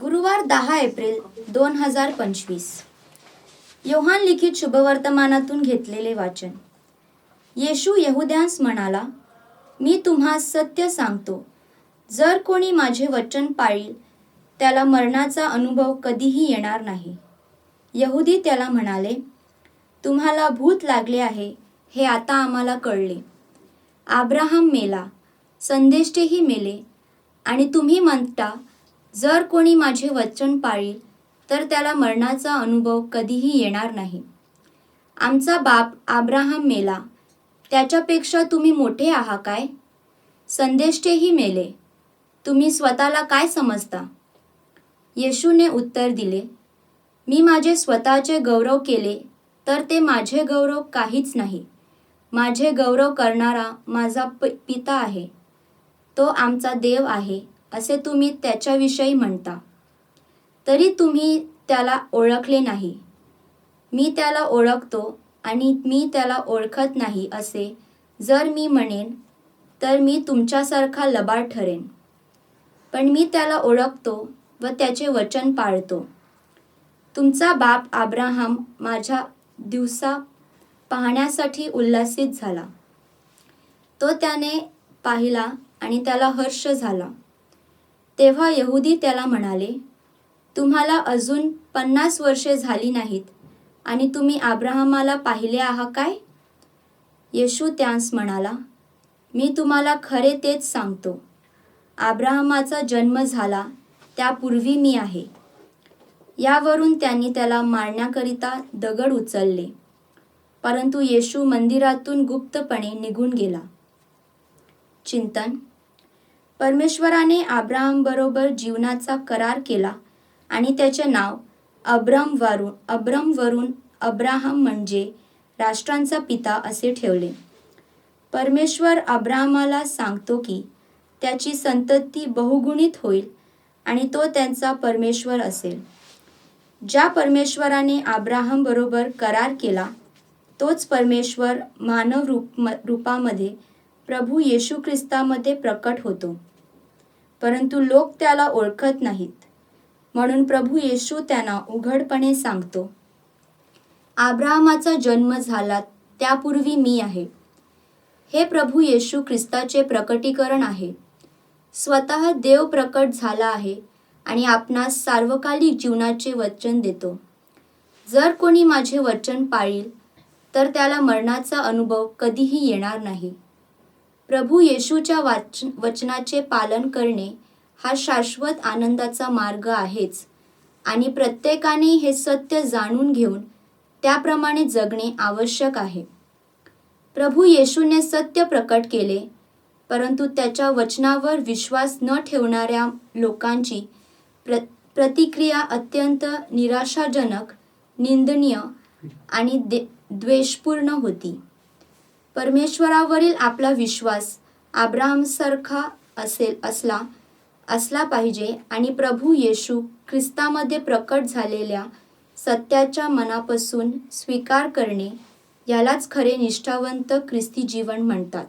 गुरुवार दहा एप्रिल दोन हजार पंचवीस. योहान लिखित शुभवर्तमानातून घेतलेले वाचन. येशू यहुद्यांस म्हणाला मी तुम्हा सत्य सांगतो. जर कोणी माझे वचन पाळील त्याला मरणाचा अनुभव कधीही येणार नाही. यहुदी त्याला म्हणाले तुम्हाला भूत लागले आहे हे आता आम्हाला कळले. आब्राहम मेला संदेष्टेही मेले आणि तुम्ही म्हणता जर कोणी माझे वचन पाळील तर त्याला मरणाचा अनुभव कधीही येणार नाही. आमचा बाप आब्राहम मेला. त्याच्यापेक्षा तुम्ही मोठे आहा काय? संदेष्टेही मेले. तुम्ही स्वतःला काय समजता? येशूने उत्तर दिले मी माझे स्वतःचे गौरव केले तर ते माझे गौरव काहीच नाही. माझे गौरव करणारा माझा प पिता आहे. तो आमचा देव आहे. असे तुम्ही त्याच्याविषयी म्हणता. तरी तुम्ही त्याला ओळखले नाही. मी त्याला ओळखतो आणि मी त्याला ओळखत नाही असे जर मी म्हणेन तर मी तुमच्यासारखा लबाड ठरेन. पण मी त्याला ओळखतो व त्याचे वचन पाळतो. तुमचा बाप आब्राहाम माझ्या दिवसा पाहण्यासाठी उल्हासित झाला. तो त्याने पाहिला आणि त्याला हर्ष झाला. तेव्हा यहुदी त्याला म्हणाले तुम्हाला अजून पन्नास वर्षे झाली नाहीत आणि तुम्ही आब्राहमाला पाहिले आहात काय? येशू त्यांस म्हणाला मी तुम्हाला खरे तेच सांगतो. आब्राहमाचा जन्म झाला त्यापूर्वी मी आहे. यावरून त्यांनी त्याला मारण्याकरिता दगड उचलले. परंतु येशू मंदिरातून गुप्तपणे निघून गेला. चिंतन परमेश्वराने आब्रामबरोबर जीवनाचा करार केला आणि त्याचे नाव अब्रम वरून अब्रम वरून अब्राहम म्हणजे राष्ट्रांचा पिता असे ठेवले. परमेश्वर अब्राहमाला सांगतो की त्याची संतती बहुगुणित होईल आणि तो त्यांचा परमेश्वर असेल. ज्या परमेश्वराने आब्राहम बरोबर करार केला तोच परमेश्वर मानव रूप म- रूपामध्ये प्रभू येशू ख्रिस्तामध्ये प्रकट होतो. परंतु लोक त्याला ओळखत नाहीत. म्हणून प्रभू येशू त्यांना उघडपणे सांगतो आब्राहमाचा जन्म झाला त्यापूर्वी मी आहे. हे प्रभू येशू ख्रिस्ताचे प्रकटीकरण आहे. स्वतः देव प्रकट झाला आहे आणि आपणास सार्वकालिक जीवनाचे वचन देतो. जर कोणी माझे वचन पाळील तर त्याला मरणाचा अनुभव कधीही येणार नाही. प्रभू येशूच्या वाच वचनाचे पालन करणे हा शाश्वत आनंदाचा मार्ग आहेच. आणि प्रत्येकाने हे सत्य जाणून घेऊन त्याप्रमाणे जगणे आवश्यक आहे. प्रभू येशूने सत्य प्रकट केले परंतु त्याच्या वचनावर विश्वास न ठेवणाऱ्या लोकांची प्र प्रतिक्रिया अत्यंत निराशाजनक निंदनीय आणि दे द्वेषपूर्ण होती. परमेश्वरावरील आपला विश्वास आब्राहमसारखा असेल असला असला पाहिजे आणि प्रभू येशू ख्रिस्तामध्ये प्रकट झालेल्या सत्याच्या मनापासून स्वीकार करणे यालाच खरे निष्ठावंत ख्रिस्ती जीवन म्हणतात.